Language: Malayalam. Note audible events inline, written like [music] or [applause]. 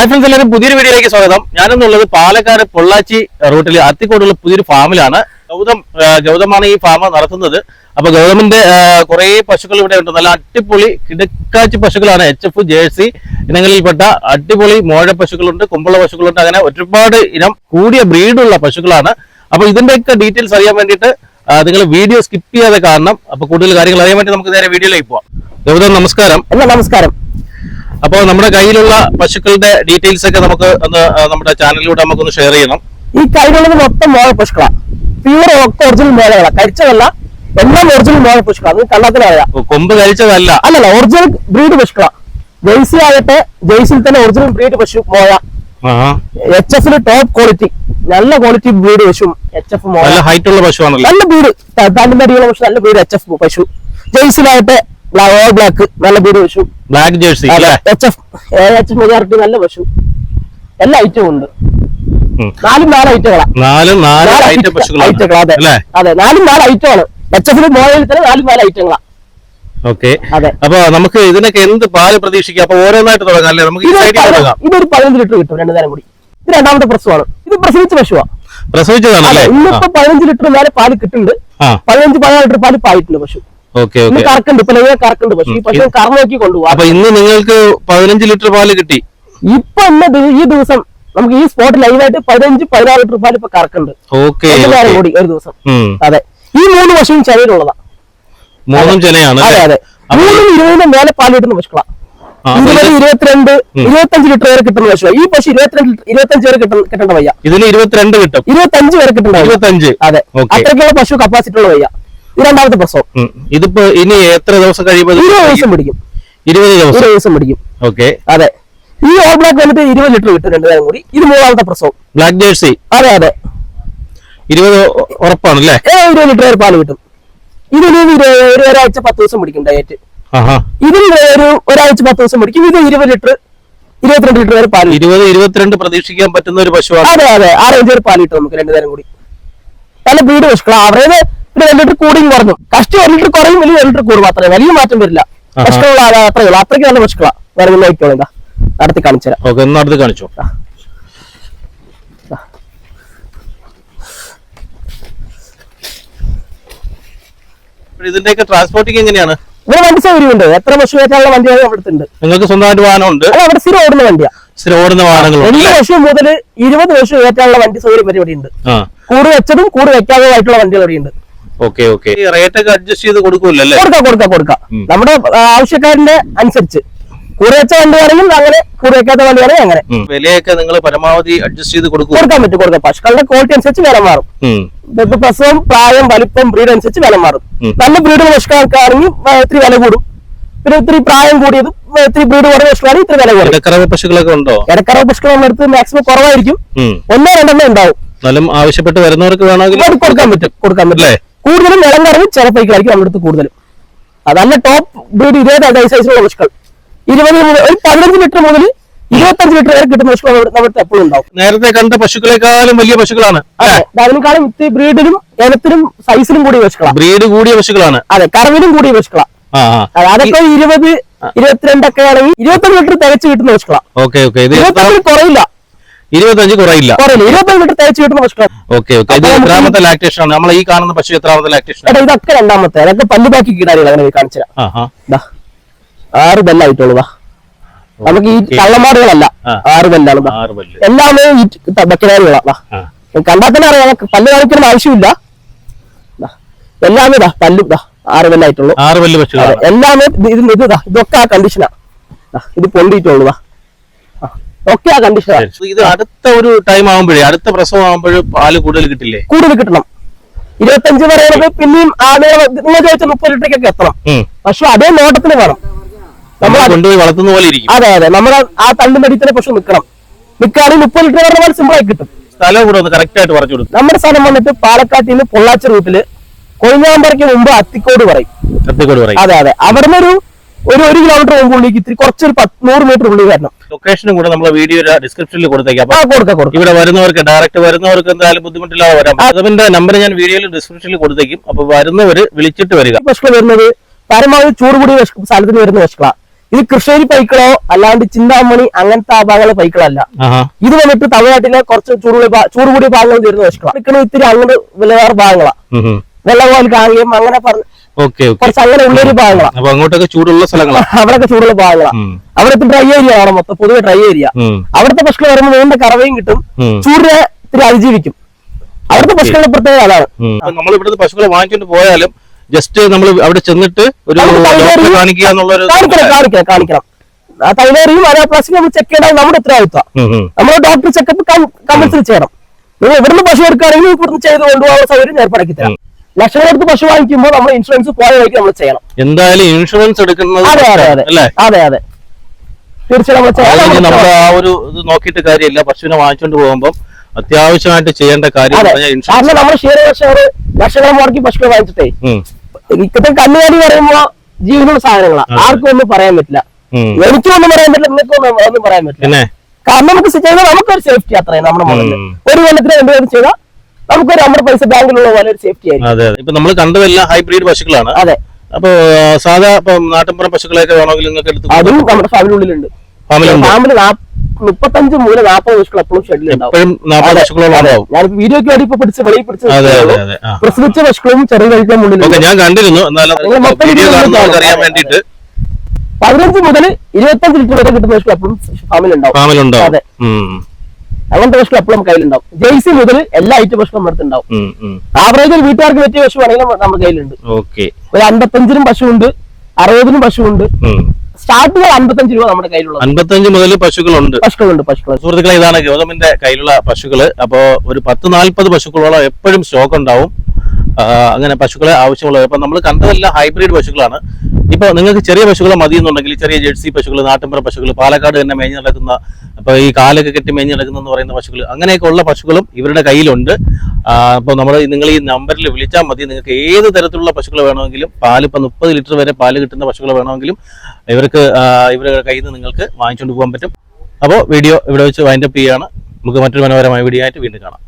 ഹായ് ഫ്രണ്ട്സ് എല്ലാവരും പുതിയൊരു വീഡിയോയിലേക്ക് സ്വാഗതം. ഞാനെന്നുള്ളത് പാലക്കാട് പൊള്ളാച്ചി റൂട്ടിൽ അത്തിക്കോടുള്ള പുതിയൊരു ഫാമിലാണ്. ഗൗതം ഗൗതമാണ് ഈ ഫാം നടത്തുന്നത്. അപ്പൊ ഗൗതമിന്റെ കുറെ പശുക്കൾ ഇവിടെ ഉണ്ട്. നല്ല അടിപൊളി കിടക്കാച്ചി പശുക്കളാണ്. എച്ച് എഫ് ജേഴ്സി ഇനങ്ങളിൽപ്പെട്ട അടിപൊളി മോഴ പശുക്കളുണ്ട് കുമ്പള പശുക്കളുണ്ട്. അങ്ങനെ ഒരുപാട് ഇനം കൂടിയ ബ്രീഡുള്ള പശുക്കളാണ്. അപ്പൊ ഇതിന്റെയൊക്കെ ഡീറ്റെയിൽസ് അറിയാൻ വേണ്ടിയിട്ട് നിങ്ങൾ വീഡിയോ സ്കിപ്പ് ചെയ്യാതെ കാണണം. അപ്പൊ കൂടുതൽ കാര്യങ്ങൾ അറിയാൻ വേണ്ടി നമുക്ക് നേരെ വീഡിയോയിലേക്ക് പോവാം. ഗൗതം നമസ്കാരം. അല്ല നമസ്കാരം. അപ്പോൾ നമ്മുടെ കയ്യിലുള്ള പശുക്കളുടെ ഡീറ്റെയിൽസ് ഒക്കെ നമുക്ക് ഒന്ന് നമ്മുടെ ചാനലിലൂടെ നമുക്കൊന്ന് ഷെയർ ചെയ്യണം. ഈ കയ്യിലുള്ളത് മൊത്തം മോഴ പശുക്കളാ പ്യൂർ ഒക്കെ ഒറിജിനൽ മോഴകളാ കഴിച്ചതല്ല എല്ലാം ഒറിജിനൽ മോഴ പശുക്കളാ അത് ഓ, കൊമ്പ് കഴിച്ചതല്ല അല്ലല്ല ഒറിജിനൽ ബ്രീഡ് പശുക്കളാ ജെയ്സി ആകട്ടെ ജെയ്സിൽ തന്നെ ഒറിജിനൽ ബ്രീഡ് പശു മോഴ ആഹാ. എച്ച് എഫിന് ടോപ്പ് ക്വാളിറ്റി നല്ല ക്വാളിറ്റി ബ്രീഡ് പശു എച്ച് എഫ് മോഴ നല്ല ഹൈറ്റ് ഉള്ള പശുവാണല്ലോ? നല്ല ബ്രീഡ് തണ്ടിന്റെ അടിയുള്ള പശു നല്ല ബ്രീഡ് എച്ച് എഫ് പശു. ജെയ്സിലാകട്ടെ ഓൾ ബ്ലാക്ക് നല്ല ബ്രീഡ് പശു. ബ്ലാക്ക് ജേഴ്സി അല്ലേ H F H F majority നല്ല പശു. എല്ലാ ഐറ്റവും ഉണ്ട്. നാലും നാല് ഐറ്റങ്ങളാ നാല് നാല് നാല് ഹൈറ്റ് ഐറ്റം- പശുക്കളാണ്. ഐറ്റങ്ങൾ, അതെ. അല്ലേ? അതെ. നാലും നാല് ഐറ്റമാണ് എച്ച് എഫിന് മോഡലിൽ തന്നെ നാലും നാല് ഐറ്റങ്ങളാ ഓക്കെ അതെ. അപ്പൊ നമുക്ക് ഇതിനൊക്കെ എന്ത് പാൽ പ്രതീക്ഷിക്കാം? അപ്പൊ ഓരോന്നായിട്ട് തുടങ്ങാം. അല്ലേ? നമുക്ക് ഇതൊരു പതിനഞ്ച് ലിറ്റർ കിട്ടും രണ്ടു നേരം കൂടി. ഇത് രണ്ടാമത്തെ പ്രസവമാണ് ഇത് പ്രസവിച്ച ഇന്നിപ്പോ പതിനഞ്ച് ലിറ്റർ പാൽ കിട്ടുന്നുണ്ട്. പതിനഞ്ച് പതിനാറ് ലിറ്റർ പാൽ പായിട്ടുണ്ട് പശു. ഇന്ന് കറക്കുണ്ട് ഇപ്പൊ ലൈവേ കറക്കുണ്ട്. പശു ഈ പശു കറന്നു നോക്കി കൊണ്ടുപോകാം അപ്പൊ ഇന്ന് നിങ്ങൾക്ക് പതിനഞ്ച് ലിറ്റർ പാൽ കിട്ടി. ഇപ്പൊ ഇന്ന് ഈ ദിവസം നമുക്ക് ഈ സ്പോട്ട് ലൈവായിട്ട് പതിനഞ്ച് പതിനാറ് ലിറ്റർ പാൽ ഇപ്പൊ കറക്കുണ്ട്. കൂടി ഒരു ദിവസം. അതെ. ഈ മൂന്ന് പശുവും ചെലവിലുള്ളതാ മൂന്നും ചെലയാണ് അതെ? അതെ. മൂന്നും ഇരുപതിനും മേലെ പാൽ കിട്ടുന്ന പശുക്കളാ. ഇരുപത് ഇരുപത്തിരണ്ട് ഇരുപത്തഞ്ച് ലിറ്റർ വരെ കിട്ടുന്ന പശു ഈ പശു ഇരുപത്തിരണ്ട് ഇരുപത്തഞ്ച് വരെ കിട്ടുന്ന കിട്ടേണ്ട വയ്യ. ഇതിന് ഇരുപത്തിരണ്ട് കിട്ടും. ഇരുപത്തഞ്ച് വരെ കിട്ടേണ്ട. ഇരുപത്തഞ്ച്. അതെ. അത്രയ്ക്കുള്ള പശു കപ്പാസിറ്റി ഉള്ള വയ്യ. രണ്ടാമത്തെ പ്രസവം. ഇതിപ്പോ ഇനി എത്ര ദിവസം കഴിയുമ്പോൾ ഇരുപത് ദിവസം പിടിക്കും. ഇരുപത് ദിവസം. ഇരുപത് ദിവസം പിടിക്കും. ഓക്കെ. അതെ. ഈ ഓൾ ബ്ലാക്ക് വന്നിട്ട് ഇരുപത് ലിറ്റർ കിട്ടും രണ്ടു നേരം കൂടി. ഇത് മൂന്നാമത്തെ പ്രസവം. Black jersey. അതെ അതെ. ഇരുപത് ഉറപ്പാണല്ലേ? ഇരുപത് ലിറ്റർ വരെ പാൽ കിട്ടും. ഇതിന് ഒരു ഒരു ഒരാഴ്ച പത്ത് ദിവസം പിടിക്കും ഡയറ്റ് ഇതിന് ഒരു ഒരാഴ്ച പത്ത് ദിവസം പിടിക്കും. ഇത് ഇരുപത് ലിറ്റർ ഇരുപത്തിരണ്ട് ലിറ്റർ വരെ പാൽ. ഇരുപത് ഇരുപത്തിരണ്ട് പ്രതീക്ഷിക്കാൻ പറ്റുന്ന ഒരു പശുവാണ്. അതെ അതെ. ആ റേഞ്ച് വരെ പാൽ കിട്ടും നമുക്ക് രണ്ടു നേരം കൂടി. നല്ല ബ്രീഡ് പശുക്കളാ അവരേത് ഒരു രണ്ട് ലിറ്റർ കൂടിയും കുറഞ്ഞു. കഷ്ടി ഒരു ലിറ്റർ കുറയും വലിയ ഒരു ലിറ്റർ കൂടും മാത്രമേ വലിയ മാറ്റം വരില്ല. പ്രശ്നമുള്ള അത്രേ ഉള്ളൂ. അത്രയ്ക്ക് നല്ല പ്രശ്നമാണ് വേറെ ഒന്നും ആയിക്കോളൂ എന്താ നടത്തി കാണിച്ചു തരാം. ഓക്കെ കാണിച്ചു? ഇതിന്റെയൊക്കെ ട്രാൻസ്പോർട്ടിങ് എങ്ങനെയാണ്? ഇവിടെ വണ്ടി സൗകര്യമുണ്ട്. എത്ര പശു കയറ്റാനുള്ള വണ്ടി അവിടെ ഉണ്ട്. നിങ്ങൾക്ക് സ്വന്തമായിട്ട് വാഹനമുണ്ട്? ഉണ്ട് അവിടെ സ്ഥിരം ഓടുന്ന വണ്ടിയാ. സ്ഥിരം ഓടുന്ന വാഹനങ്ങൾ രണ്ട് വർഷം മുതൽ ഇരുപത് വർഷം കയറ്റാനുള്ള വണ്ടി സൗകര്യം പരിപാടി ഉണ്ട്. കൂട് വെച്ചതും കൂട് ആയിട്ടുള്ള വണ്ടികൾ ഇവിടെ ഉണ്ട്. Okay okay. റേറ്റ് ഒക്കെ അഡ്ജസ്റ്റ് ചെയ്ത് കൊടുക്കൂലല്ലേ? കൊടുക്കാം കൊടുക്കാം കൊടുക്കാം. നമ്മുടെ ആവശ്യക്കാരന്റെ അനുസരിച്ച്. കൂട് വെച്ച വണ്ടി വേണമെങ്കിൽ അങ്ങനെ കൂട് വെക്കാത്ത വണ്ടി വേണമെങ്കിൽ അങ്ങനെ. വിലയൊക്കെ നിങ്ങൾ പരമാവധി അഡ്ജസ്റ്റ് ചെയ്ത് കൊടുക്കും. കൊടുക്കാൻ പറ്റും കൊടുക്കാം. പശുക്കളുടെ ക്വാളിറ്റി അനുസരിച്ച് വില മാറും. പ്രസവം പ്രായം വലിപ്പം ബ്രീഡ് അനുസരിച്ച് വില മാറും. നല്ല ബ്രീഡ് പശുക്കൾക്കാണെങ്കിൽ ഇത്തിരി വില കൂടും. പിന്നെ ഇത്തിരി പ്രായം കൂടിയതും ഇത്തിരി ബ്രീഡ് കുറഞ്ഞ പശുക്കളാണെങ്കിൽ ഇത്തിരി വില കൂടും. ഇടക്കറവ് പശുക്കളൊക്കെ ഉണ്ടോ? ഇടക്കറവ് പശുക്കൾ നമ്മളെടുത്ത് അടുത്ത് മാക്സിമം കുറവായിരിക്കും. ഒന്നോ രണ്ടെണ്ണോ ഉണ്ടാവും. എന്നാലും ആവശ്യപ്പെട്ട് വരുന്നവർക്ക് വേണമെങ്കിൽ കൊടുക്കാൻ പറ്റും കൊടുക്കാൻ പറ്റും. അല്ലേ? കൂടുതലും വിളം കുറവ് ചില പൈക്കായിരിക്കും നമ്മുടെ അടുത്ത് കൂടുതലും. അതല്ല ടോപ്പ് ബ്രീഡ് ഇരുപത് സൈസിലുള്ള പശുക്കൾ ഇരുപത് ഒരു പതിനഞ്ച് ലിറ്റർ മുതൽ ഇരുപത്തഞ്ച് ലിറ്റർ വരെ കിട്ടുന്ന പശുക്കൾ നമ്മുടെ എപ്പോഴും ഉണ്ടാവും. നേരത്തെ കണ്ട പശുക്കളെക്കാളും വലിയ പശുക്കളാണ് അതെ. അതിനേക്കാളും ഇത്തി ബ്രീഡിലും ഇനത്തിലും സൈസിലും കൂടിയ പശുക്കളാണ് ബ്രീഡ് കൂടിയ പശുക്കളാണ്. അതെ. കറവിലും കൂടിയ പശുക്കളാണ് അതൊക്കെ ഇരുപത് ഇരുപത്തിരണ്ടൊക്കെ ആണെങ്കിൽ ഇരുപത്തഞ്ച് ലിറ്റർ തികച്ചു കിട്ടുന്ന പശുക്കളാണ് ഓക്കെ ഓക്കെ. കുറയില്ല. ഇരുപത്തഞ്ച് കുറയില്ല. കുറയില്ല. ഇരുപത്തഞ്ച് ലിറ്റർ തികച്ച് കിട്ടുന്ന പശുക്കളാണ് ഓക്കെ ഓക്കെ. ഇത് എത്രാമത്തെ ലാക്ടേഷൻ ആണ്? നമ്മൾ ഈ കാണുന്ന പശു എത്രാമത്തെ ലാക്ടേഷൻ ഏട്ടാ ഇതൊക്കെ രണ്ടാമത്തെ. അതൊക്കെ പല്ലുബാക്കി കീടാരികൾ അങ്ങനെ കാണിച്ചാ ആറ് ബെല്ലായിട്ടുള്ളൂ നമുക്ക് ഈ. കള്ളമാടുകളല്ല ആറ് ബെല്ലാണ് പല്ല്. എല്ലാമേ ഈ ബക്കനാരികളാ. കണ്ടാൽ തന്നെ അറിയാം പല്ല് കാണിക്കുന്ന ആവശ്യമില്ല. എല്ലാമേ ദാ പല്ല് ദാ ആറ് ബെല്ലായിട്ടുള്ളൂ ആറ് ബെല്ല് എല്ലാമേ ഇത് ഇത് ഇത് ഇതൊക്കെ ആ കണ്ടീഷനാ ഇത്. ആ, ഒക്കെ ആ കണ്ടീഷൻ ഇത് അടുത്ത ഒരു ടൈം ആകുമ്പോഴേ അടുത്ത പ്രസവം ആകുമ്പോഴും പാൽ കൂടുതൽ കിട്ടില്ലേ? കൂടുതൽ കിട്ടണം. ഇരുപത്തഞ്ച് പറയുന്നത് പിന്നെയും ആദ്യം നിങ്ങൾ ചോദിച്ച മുപ്പത് ലിറ്ററേക്കൊക്കെ എത്തണം. പക്ഷെ അതേ നോട്ടത്തിന് വേണം. നമ്മൾ നമ്മൾ കൊണ്ടുപോയി വളർത്തുന്ന പോലെ ഇരിക്കും. അതെ അതെ. നമ്മൾ ആ അടിയിൽ തന്നെ പശു നിൽക്കണം നിൽക്കുകയാണെങ്കിൽ മുപ്പത് ലിറ്റർ പറഞ്ഞ പോലെ സിമ്പിൾ ആയി കിട്ടും. സ്ഥലം കൂടെ ഒന്ന് കറക്റ്റ് ആയിട്ട് പറഞ്ഞു കൊടുക്കും. നമ്മുടെ സ്ഥലം വന്നിട്ട് പാലക്കാട്ടിൽ നിന്ന് പൊള്ളാച്ചി റൂട്ടിൽ കൊഴിഞ്ഞാമ്പറയ്ക്ക് മുമ്പ് അത്തിക്കോട് പറയും. അത്തിക്കോട് പറയും. അതെ അതെ. അവിടുന്ന് ഒരു ഒരു ഒരു കിലോമീറ്റർ പോകുമ്പോഴേക്ക് ഇത്തിരി കുറച്ചൊരു നൂറ് മീറ്റർ ഉള്ളിൽ വരണം. ലൊക്കേഷനും കൂടെ നമ്മൾ വീഡിയോ ഡിസ്ക്രിപ്ഷനിൽ കൊടുത്തേക്കാം. കൊടുക്കാം കൊടുക്കാം. ഇവിടെ വരുന്നവർക്ക് ഡയറക്റ്റ് വരുന്നവർക്ക് എന്തായാലും ബുദ്ധിമുട്ടില്ലാതെ വരാം അതിന്റെ നമ്പർ ഞാൻ വീഡിയോയിൽ ഡിസ്ക്രിപ്ഷനിൽ കൊടുത്തേക്കും. അപ്പൊ വരുന്നവർ വിളിച്ചിട്ട് വരിക. ഈ പശുക്കൾ വരുന്നത് പരമാവധി ചൂട് കൂടിയ സ്ഥലത്തിന് വരുന്ന പശുക്കളാ ഇത് കൃഷ്ണേരി പൈക്കളോ അല്ലാണ്ട് ചിന്താമണി അങ്ങനത്തെ ആ ഭാഗങ്ങളെ പൈക്കളല്ല. ഇത് വന്നിട്ട് തമിഴ്നാട്ടിലെ കുറച്ച് ചൂടുകൂടിയ ഭാഗങ്ങൾ വരുന്ന വിഷക്കളാണ് ഇത്തിരി അങ്ങോട്ട് വിലവേറെ ഭാഗങ്ങളാണ് വെള്ളകോൽ കാണുകയും അങ്ങനെ പറഞ്ഞ കുറച്ച് അങ്ങനെ ഉള്ളൊരു ഭാഗങ്ങളാണ് അപ്പൊ അങ്ങോട്ടൊക്കെ ചൂടുള്ള സ്ഥലങ്ങളാണ് [laughs] അവിടെയൊക്കെ ചൂടുള്ള ഭാഗങ്ങളാണ് അവിടെ ഇപ്പൊ ഡ്രൈ ഏരിയ ആണ് മൊത്തം പൊതുവെ ഡ്രൈ ഏരിയ. അവിടുത്തെ പശുക്കൾ വരുമ്പോൾ നീണ്ട കറവയും കിട്ടും. ചൂടിനെ ഇത്തിരി അതിജീവിക്കും. അവിടുത്തെ പശുക്കളുടെ പ്രത്യേകത അതാണ്. നമ്മൾ ഇവിടുത്തെ പശുക്കളെ വാങ്ങിക്കൊണ്ട് പോയാലും ജസ്റ്റ് നമ്മൾ അവിടെ ചെന്നിട്ട് ഒരു കാണിക്കുക എന്നുള്ളൊരു കാണിക്കണം കാണിക്കണം തൈലേറിയും അതേ നമ്മൾ ചെക്ക് ചെയ്യണം നമ്മുടെ ഉത്തരവാദിത്വം. നമ്മൾ ഡോക്ടർ ചെക്കപ്പ് കമ്പൽസറി ചെയ്യണം. നിങ്ങൾ ഇവിടുന്ന് പശു എടുക്കുകയാണെങ്കിൽ ഇവിടുന്ന് ചെയ്ത് കൊണ്ടുപോകാനുള്ള സൗകര്യം ഞാൻ ഏർപ്പാടാക്കി തരാം. ലക്ഷങ്ങൾ എടുത്ത് പശു വാങ്ങിക്കുമ്പോൾ നമ്മൾ ഇൻഷുറൻസ് പോയ വഴിക്ക് നമ്മൾ ചെയ്യണം. എന്തായാലും ഇൻഷുറൻസ് എടുക്കുന്നത് അതെ അതെ അതെ. അതെ അതെ. തീർച്ചയായും നമ്മൾ ആ ഒരു ഇത് നോക്കിയിട്ട് കാര്യമില്ല. പശുവിനെ വാങ്ങിച്ചോണ്ട് പോകുമ്പോൾ അത്യാവശ്യമായിട്ട് ചെയ്യേണ്ട കാര്യം കാരണം നമ്മൾ ഷെയർ ലക്ഷങ്ങൾ മുടക്കി പശുക്കളെ വാങ്ങിച്ചിട്ടേ. ഇക്കത്തെ കന്നുകാലി പറയുമ്പോ ജീവനുള്ള സാധനങ്ങളാണ് ആർക്കും ഒന്നും പറയാൻ പറ്റില്ല. എനിക്കും ഒന്നും പറയാൻ പറ്റില്ല. നിങ്ങൾക്കും ഒന്നും പറയാൻ പറ്റില്ല. കാരണം നമുക്ക് നമുക്കൊരു സേഫ്റ്റി അത്രയും നമ്മുടെ മുകളിൽ ഒരു കൊല്ലത്തിന് കൊല്ലം ചെയ്താൽ നമുക്കൊരു നമ്മുടെ പൈസ ബാങ്കിലുള്ള പോലെ ഒരു സേഫ്റ്റി ആയിരിക്കും. അതെ ഇപ്പൊ നമ്മൾ കണ്ടതെല്ലാം ഹൈബ്രിഡ് പശുക്കളാണ്. അതെ. അപ്പൊ സാധാരണ സാധാ നാട്ടിൻപുറം പശുക്കളെയൊക്കെ വേണമെങ്കിൽ നിങ്ങൾക്ക് എടുത്ത് അതും നമ്മുടെ ഫാമിലിനുള്ളിലുണ്ട് ഫാമിലുണ്ട് ഫാമിലി മുപ്പത്തഞ്ച് മുതൽ നാൽപ്പത് പശുക്കൾ എപ്പോഴും ഷെഡിലുണ്ടാവും ഞാൻ വീഡിയോക്ക് വേണ്ടി ഇപ്പൊ പിടിച്ച് വെളിയിൽ പിടിച്ച് പ്രസവിച്ച പശുക്കളും ചെറിയ കഴിക്കാൻ മുന്നിൽ ഞാൻ കണ്ടിരുന്നു. വേണ്ടിയിട്ട്. പതിനഞ്ച് മുതൽ ഇരുപത്തഞ്ച് ലിറ്റർ വരെ കിട്ടുന്ന പശുക്കൾ എപ്പോഴും ഫാമിലുണ്ടാവും ഫാമിലുണ്ടാവും അതെ. അങ്ങനത്തെ പശുക്കൾ എപ്പോഴും കയ്യിലുണ്ടാവും. ജെയ്സി മുതൽ എല്ലാ ഐറ്റം പശുക്കളും നമ്മുടെ അടുത്ത് ഉണ്ടാവും. ഉം, ഉം. ആവറേജ് ഒരു വീട്ടുകാർക്ക് പറ്റിയ പശു ആണെങ്കിലും നമ്മുടെ കയ്യിലുണ്ട്. ഒരു അൻപത്തഞ്ചിനും ഉണ്ട് അറുപതിനും പശു ഉണ്ട് സ്റ്റാർട്ടിങ് അൻപത്തഞ്ച് രൂപ നമ്മുടെ കയ്യിലുള്ളത്. അൻപത്തഞ്ച് മുതൽ പശുക്കളുണ്ട്. പശുക്കളുണ്ട് പശുക്കൾ സുഹൃത്തുക്കളെ ഇതാണ് ഗൗതമിന്റെ കയ്യിലുള്ള പശുക്കൾ. അപ്പോ ഒരു പത്ത് നാല്പത് പശുക്കളോളം എപ്പോഴും സ്റ്റോക്ക് ഉണ്ടാവും. അങ്ങനെ പശുക്കളെ ആവശ്യമുള്ളത്. അപ്പൊ നമ്മൾ കണ്ടതെല്ലാം ഹൈബ്രിഡ് പശുക്കളാണ്. ഇപ്പൊ നിങ്ങൾക്ക് ചെറിയ പശുക്കളെ മതി എന്നുണ്ടെങ്കിൽ ചെറിയ ജേഴ്സി പശുക്കൾ നാട്ടിൻപുറ പശുക്കൾ പാലക്കാട് തന്നെ മേഞ്ഞു നടക്കുന്ന അപ്പൊ ഈ കാലൊക്കെ കെട്ടി മേഞ്ഞ് നടക്കുന്നതെന്ന് പറയുന്ന പശുക്കൾ അങ്ങനെയൊക്കെ ഉള്ള പശുക്കളും ഇവരുടെ കയ്യിലുണ്ട്. അപ്പോൾ നമ്മൾ നിങ്ങൾ ഈ നമ്പറിൽ വിളിച്ചാൽ മതി. നിങ്ങൾക്ക് ഏത് തരത്തിലുള്ള പശുക്കൾ വേണമെങ്കിലും പാൽ ഇപ്പൊ മുപ്പത് ലിറ്റർ വരെ പാൽ കിട്ടുന്ന പശുക്കൾ വേണമെങ്കിലും ഇവർക്ക് ഇവരുടെ കയ്യിൽ നിന്ന് നിങ്ങൾക്ക് വാങ്ങിച്ചുകൊണ്ട് പോകാൻ പറ്റും. അപ്പോൾ വീഡിയോ ഇവിടെ വെച്ച് വൈൻഡപ്പ് ചെയ്യുകയാണ് നമുക്ക് മറ്റൊരു മനോഹരമായ വീഡിയോ ആയിട്ട് വീണ്ടും കാണാം.